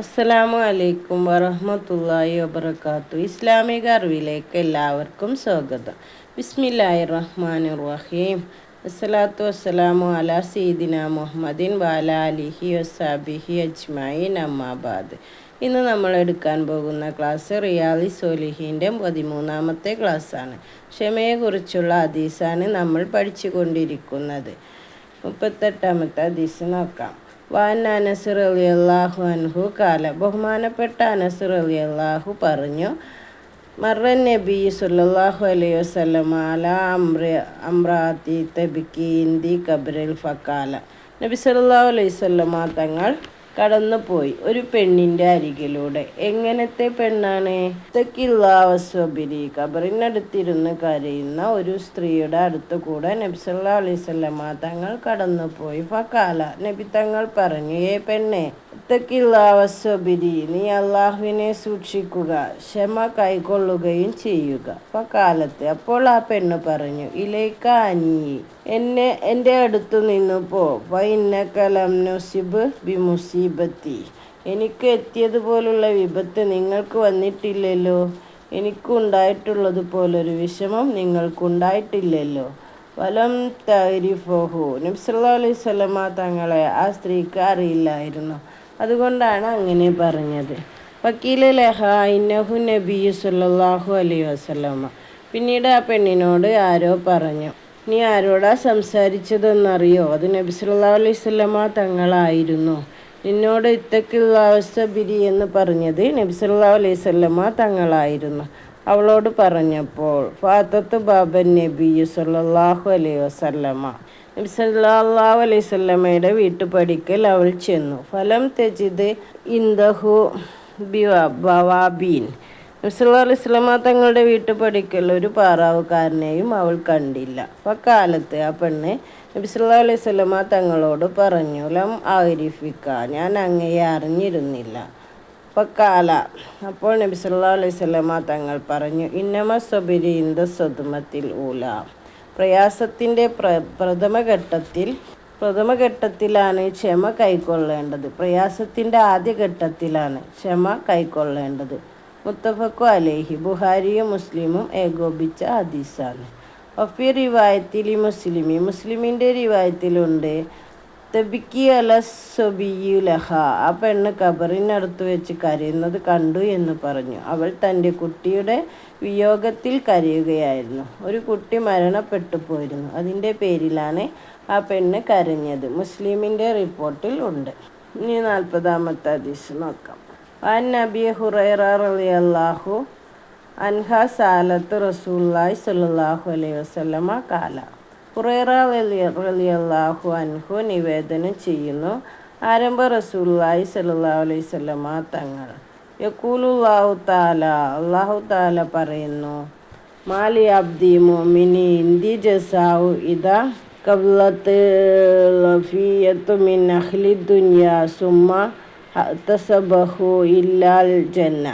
അസ്സലാമു അലൈക്കും വറഹമത്തല്ലാഹി വബർക്കാത്തു ഇസ്ലാമിക അറിവിലേക്ക് എല്ലാവർക്കും സ്വാഗതം. ബിസ്മില്ലാഹി റഹ്മാൻ റഹീം അസ്സലാത്തു വസ്സലാമു അല സീദിന മുഹമ്മദിൻ വാല അലിഹി വസാബിഹി അജ്മായി അമ്മാബാദ് ഇന്ന് നമ്മൾ എടുക്കാൻ പോകുന്ന ക്ലാസ് റിയാലി സോലിഹിന്റെ പതിമൂന്നാമത്തെ ക്ലാസ്സാണ്. ക്ഷമയെക്കുറിച്ചുള്ള ഹദീസാണ് നമ്മൾ പഠിച്ചു കൊണ്ടിരിക്കുന്നത് മുപ്പത്തെട്ടാമത്തെ ഹദീസ് നോക്കാം. വാൻ അൻഹു കാല. ബഹുമാനപ്പെട്ട അനസുറിയാഹു പറഞ്ഞു മറൻ നബി സുല്ലാഹു അലൈഹി വസ്ലം അല അമ്ര അമ്രാത്തി തബിക്കി ഇന്ദി കബ്രൽ ഫക്കാല. നബി സല്ലല്ലാഹു അലൈഹി വസല്ലമ തങ്ങൾ കടന്നുപോയി. ഒരു പെണ്ണിന്റെ അരികിലൂടെ. എങ്ങനത്തെ പെണ്ണാണ്? തെക്കില്ലാവസ്വബിരി കബറിനടുത്തിരുന്ന് കരയുന്ന ഒരു സ്ത്രീയുടെ അടുത്ത് കൂടെ നബി അലൈസല്ലമ്മ തങ്ങൾ കടന്നുപോയി. ഫക്കാല നബി തങ്ങൾ പറഞ്ഞു ഏ പെണ്ണെ തെക്കില്ലാവസ്വബിരി നീ അള്ളാഹുവിനെ സൂക്ഷിക്കുക ക്ഷമ കൈക്കൊള്ളുകയും ചെയ്യുക. ഫക്കാലത്ത് അപ്പോൾ ആ പെണ്ണ് പറഞ്ഞു ഇലേക്ക അനീ എന്നെ എന്റെ അടുത്തു നിന്നു പോ വൈന്നക്കലം നൊസിബ് ബി മുസീബത്തി എനിക്ക് എത്തിയതുപോലുള്ള വിപത്ത് നിങ്ങൾക്ക് വന്നിട്ടില്ലല്ലോ. എനിക്കുണ്ടായിട്ടുള്ളത് പോലൊരു വിഷമം നിങ്ങൾക്കുണ്ടായിട്ടില്ലല്ലോ. വലം തരിഫോഹു. നബ്സല്ലാ അലൈഹി തങ്ങളെ ആ സ്ത്രീക്ക് അറിയില്ലായിരുന്നു. അതുകൊണ്ടാണ് അങ്ങനെ പറഞ്ഞത്. വക്കീല ലഹ ഇന്നഹു നബി സുല്ലാഹു അലൈഹി വസ്ലമ പിന്നീട് ആ പെണ്ണിനോട് ആരോ പറഞ്ഞു. നീ ആരോടാ സംസാരിച്ചതെന്നറിയോ? അത് നബി സല്ലാ അലൈഹി തങ്ങളായിരുന്നു. നിന്നോട് ഇത്തക്കില്ലാവസ്തബിരി എന്ന് പറഞ്ഞത് നബി സല്ലാ അലൈഹി സ്വല്ലമ്മ തങ്ങളായിരുന്നു. അവളോട് പറഞ്ഞപ്പോൾ ഫാത്തത്ത് ബാബൻ നബി സല്ലാഹു അലൈഹി വസല്ലമ. നബി സല്ലാഹു അലൈഹി സ്വല്ലമ്മയുടെ വീട്ടുപടിക്കൽ അവൾ ചെന്നു. ഫലം തെജിത് ഇന്ദഹു ബവാബീൻ. നബ്സല്ലാ അലൈഹി സ്വലമ തങ്ങളുടെ വീട്ടുപടിക്കൽ ഒരു പാറാവുകാരനെയും അവൾ കണ്ടില്ല. അക്കാലത്ത് ആ പെണ്ണ് നബിസുല്ലാ അലൈഹി സ്വലമ തങ്ങളോട് പറഞ്ഞു ലം ആരിഫിക്ക ഞാൻ അങ്ങയെ അറിഞ്ഞിരുന്നില്ല. പക്കാല അപ്പോൾ നബി സല്ലാ അലൈഹി സ്വലമ തങ്ങൾ പറഞ്ഞു ഇന്നമ സബിരി ഇന്ദ സ്വതുമത്തിൽ ഊല. പ്രയാസത്തിന്റെ പ്ര പ്രഥമഘട്ടത്തിൽ പ്രഥമഘട്ടത്തിലാണ് ക്ഷമ കൈക്കൊള്ളേണ്ടത്. പ്രയാസത്തിന്റെ ആദ്യഘട്ടത്തിലാണ് ക്ഷമ കൈക്കൊള്ളേണ്ടത്. മുത്തഫക്കു അലേഹി ബുഹാരിയും മുസ്ലിമും ഏകോപിച്ച ഹദീസാണ്. ഒഫി റിവായത്തിൽ മുസ്ലിമി മുസ്ലിമിന്റെ റിവായത്തിലുണ്ട് തബിക്കി അല സൊബിയുലഹ ആ പെണ്ണ് കബറിനടുത്ത് വെച്ച് കരയുന്നത് കണ്ടു എന്ന് പറഞ്ഞു. അവൾ തന്റെ കുട്ടിയുടെ വിയോഗത്തിൽ കരയുകയായിരുന്നു. ഒരു കുട്ടി മരണപ്പെട്ടു പോയിരുന്നു. അതിന്റെ പേരിലാണ് ആ പെണ്ണ് കരഞ്ഞത്. മുസ്ലിമിന്റെ റിപ്പോർട്ടിൽ ഉണ്ട്. ഇനി നാൽപ്പതാമത്തെ ഹദീസ് നോക്കാം. അൻ നബി ഹുറൈറ റളിയല്ലാഹു അൻഹ സാലത്ത് റസൂല്ലായ് സല്ലാഹു അലൈഹി വസല്ലമ കാല ഹുറൈറ റളിയല്ലാഹു അൻഹു നിവേദനം ചെയ്യുന്നു. ആരംഭ റസൂല്ലായി സല്ലാഹു അലൈഹി വസല്ലമ തങ്ങൾ. യക്കൂലുല്ലാഹു താല അള്ളാഹു താല പറയുന്നു മാലി അബ്ദി മോമിനി ഇന്ദി ജസാവു ഇതാ കബ്ലത്ത് ലഫിയത്തു മിൻ അഹ്ലി ദുനിയ സുമ്മ തസബഹു ഇല്ലാൽ ജന്ന.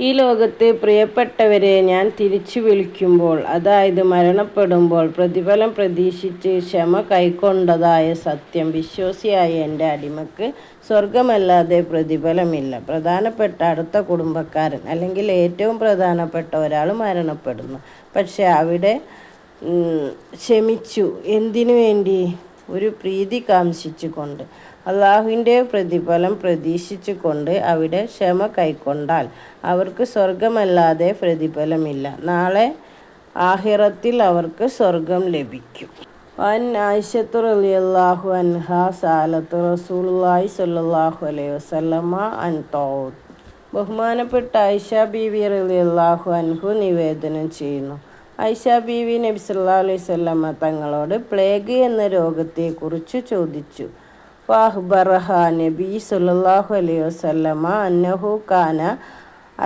ഈ ലോകത്ത് പ്രിയപ്പെട്ടവരെ ഞാൻ തിരിച്ചു വിളിക്കുമ്പോൾ അതായത് മരണപ്പെടുമ്പോൾ പ്രതിഫലം പ്രതീക്ഷിച്ച് ക്ഷമ കൈക്കൊണ്ടതായ സത്യം വിശ്വാസിയായ എന്റെ അടിമക്ക് സ്വർഗമല്ലാതെ പ്രതിഫലമില്ല. പ്രധാനപ്പെട്ട അടുത്ത കുടുംബക്കാരൻ അല്ലെങ്കിൽ ഏറ്റവും പ്രധാനപ്പെട്ട ഒരാൾ മരണപ്പെടുന്നു. പക്ഷേ അവിടെ ക്ഷമിച്ചു. എന്തിനു വേണ്ടി? ഒരു പ്രീതി കാംക്ഷിച്ചുകൊണ്ട്. അള്ളാഹുവിന്റെ പ്രതിഫലം പ്രതീക്ഷിച്ചുകൊണ്ട് അവിടെ ക്ഷമ കൈക്കൊണ്ടാൽ അവർക്ക് സ്വർഗമല്ലാതെ പ്രതിഫലമില്ല. നാളെ ആഹിറത്തിൽ അവർക്ക് സ്വർഗം ലഭിക്കും. വൻ ആയിഷത്തു റളിയല്ലാഹു അൻഹ സാലത്തു റസൂലുള്ളാഹി സ്വല്ലല്ലാഹു അലൈഹി വസല്ലമ അൻ തൗത്ത്. ബഹുമാനപ്പെട്ട ആയിഷ ബീവി റളിയല്ലാഹു അൻഹു നിവേദനം ചെയ്യുന്നു. ഐഷ ബീവി നബി സല്ലല്ലാഹു അലൈഹി വസല്ലമ തങ്ങളോട് പ്ലേഗ് എന്ന രോഗത്തെക്കുറിച്ച് ചോദിച്ചു. ഫാഹ്ബറഹ നബി സല്ലല്ലാഹു അലൈഹി വസല്ലമ അന്നഹു കാന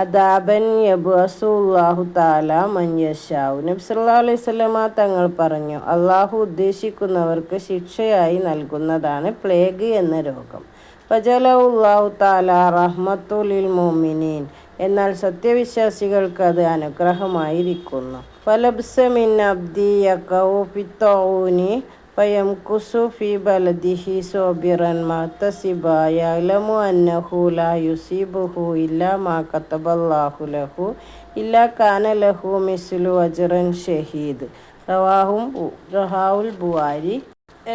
അദാബൻ യബസുല്ലാഹു താല മഞ്ഞഷാവു നബി സല്ലല്ലാഹു അലൈഹി വസല്ലമ തങ്ങൾ പറഞ്ഞു അള്ളാഹു ഉദ്ദേശിക്കുന്നവർക്ക് ശിക്ഷയായി നൽകുന്നതാണ് പ്ലേഗ് എന്ന രോഗം. ഫജലഉല്ലാഹു താല റഹ്മത്തുലിൽ മോമിനീൻ എന്നാൽ സത്യവിശ്വാസികൾക്ക് അത് അനുഗ്രഹമായിരിക്കുന്നു. ഫലബ്സമിൻ അബ്ദി യക്കൗ ഫയംകുസു ഫി ബലദിഹി സോബിറൻ മഹ്തസിബ യഅലമു അന്നഹു ലാ യുസീബുഹു ഇല്ലാ മാ കതബല്ലാഹു ലഹു. ഇല്ലാ കാന ലഹു മിസ്ലു അജ്റൻ ഷഹീദ്. റവാഹും റഹാവുൽ ബുവാരി.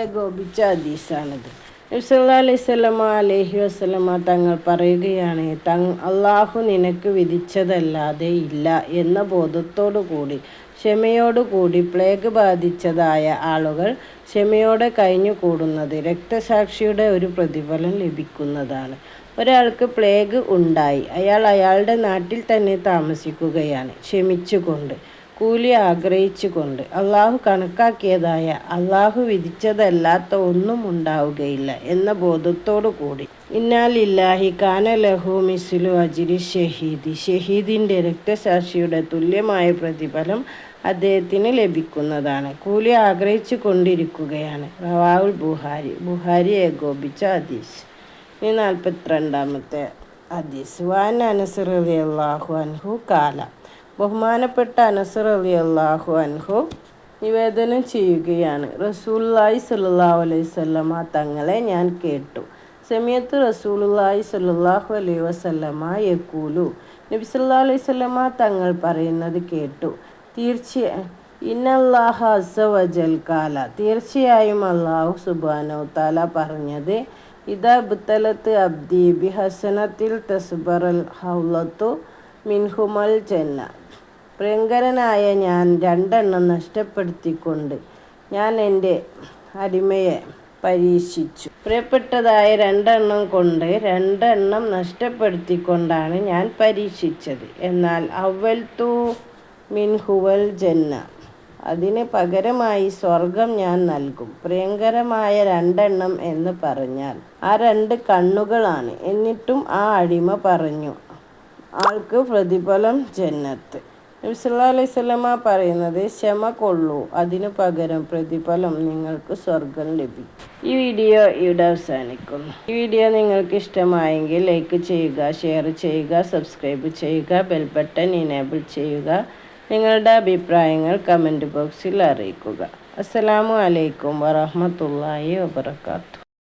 ഏകോപിച്ച ഹദീസാണിത്. നബ്സല്ലാ അലൈഹി സ്വലമ അലഹി വസ്ലമ തങ്ങൾ പറയുകയാണ് തങ് അള്ളാഹു നിനക്ക് വിധിച്ചതല്ലാതെ ഇല്ല എന്ന ബോധത്തോടു കൂടി ക്ഷമയോടുകൂടി പ്ലേഗ് ബാധിച്ചതായ ആളുകൾ ക്ഷമയോടെ കഴിഞ്ഞു കൂടുന്നത് രക്തസാക്ഷിയുടെ ഒരു പ്രതിഫലം ലഭിക്കുന്നതാണ്. ഒരാൾക്ക് പ്ലേഗ് ഉണ്ടായി. അയാൾ അയാളുടെ നാട്ടിൽ തന്നെ താമസിക്കുകയാണ്. ക്ഷമിച്ചുകൊണ്ട് കൂലി ആഗ്രഹിച്ചുകൊണ്ട്. അള്ളാഹു കണക്കാക്കിയതായ അള്ളാഹു വിധിച്ചതല്ലാത്ത ഒന്നും ഉണ്ടാവുകയില്ല എന്ന ബോധത്തോടു കൂടി. ഇന്നാലില്ലാഹി കാന ലഹു മിസ്ലു അജിരി ഷഹീദി. ഷഹീദിന്റെ രക്തസാക്ഷിയുടെ തുല്യമായ പ്രതിഫലം അദ്ദേഹത്തിന് ലഭിക്കുന്നതാണ്. കൂലി ആഗ്രഹിച്ചു കൊണ്ടിരിക്കുകയാണ് റവാവുൽ ബുഹാരി. ബുഹാരി ഏകോപിച്ച ഹദീസ്. ഇനി നാൽപ്പത്തിരണ്ടാമത്തെ ഹദീസ്. വാൻ അനസർ അള്ളാഹു അൻഹു കാല. ബഹുമാനപ്പെട്ട അനസർ അലി അള്ളാഹു അൻഹു നിവേദനം ചെയ്യുകയാണ്. റസൂല്ലായി സല്ലാഹു അലൈഹി സ്വല്ലമ്മ തങ്ങളെ ഞാൻ കേട്ടു. സമയത്ത് റസൂലുല്ലായി സല്ലാഹു അലൈഹി വസല്ലമ്മ യക്കൂലു നബി സല്ലാ അലൈഹി സ്വല്ലമ്മ തങ്ങൾ പറയുന്നത് കേട്ടു. തീർച്ചയായും ഇന്നല്ലാഹ അസവജൽ കാല. തീർച്ചയായും അള്ളാഹു സുബാനോ താല പറഞ്ഞത് ഇതാ ബുത്തലത്ത് അബ്ദി ബി ഹസനത്തിൽ തസ്ബറൽ ഹൗലത്തു മിൻഹുമൽ ജന്ന പ്രിയങ്കരനായ ഞാൻ രണ്ടെണ്ണം നഷ്ടപ്പെടുത്തിക്കൊണ്ട് ഞാൻ എന്റെ അടിമയെ പരീക്ഷിച്ചു. പ്രിയപ്പെട്ടതായ രണ്ടെണ്ണം കൊണ്ട് രണ്ടെണ്ണം നഷ്ടപ്പെടുത്തിക്കൊണ്ടാണ് ഞാൻ പരീക്ഷിച്ചത്. എന്നാൽ അവൽ തു മിൻഹുവൽ ജന്ന. അതിന് പകരമായി സ്വർഗം ഞാൻ നൽകും. പ്രിയങ്കരമായ രണ്ടെണ്ണം എന്ന് പറഞ്ഞാൽ ആ രണ്ട് കണ്ണുകളാണ്. എന്നിട്ടും ആ അടിമ പറഞ്ഞു ആൾക്ക് പ്രതിഫലം ജന്നത്ത്. നബിസല്ലാ അലൈഹി സ്വലമ പറയുന്നത് ക്ഷമ കൊള്ളൂ. അതിനു പകരം പ്രതിഫലം നിങ്ങൾക്ക് സ്വർഗം ലഭിക്കും. ഈ വീഡിയോ ഇവിടെ അവസാനിക്കുന്നു. ഈ വീഡിയോ നിങ്ങൾക്ക് ഇഷ്ടമായെങ്കിൽ ലൈക്ക് ചെയ്യുക ഷെയർ ചെയ്യുക സബ്സ്ക്രൈബ് ചെയ്യുക ബെൽ ബട്ടൺ ഇനേബിൾ ചെയ്യുക നിങ്ങളുടെ അഭിപ്രായങ്ങൾ കമന്റ് ബോക്സിൽ അറിയിക്കുക. അസ്സലാമു അലൈക്കും വറഹമത്തല്ലാഹി വബർക്കാത്തു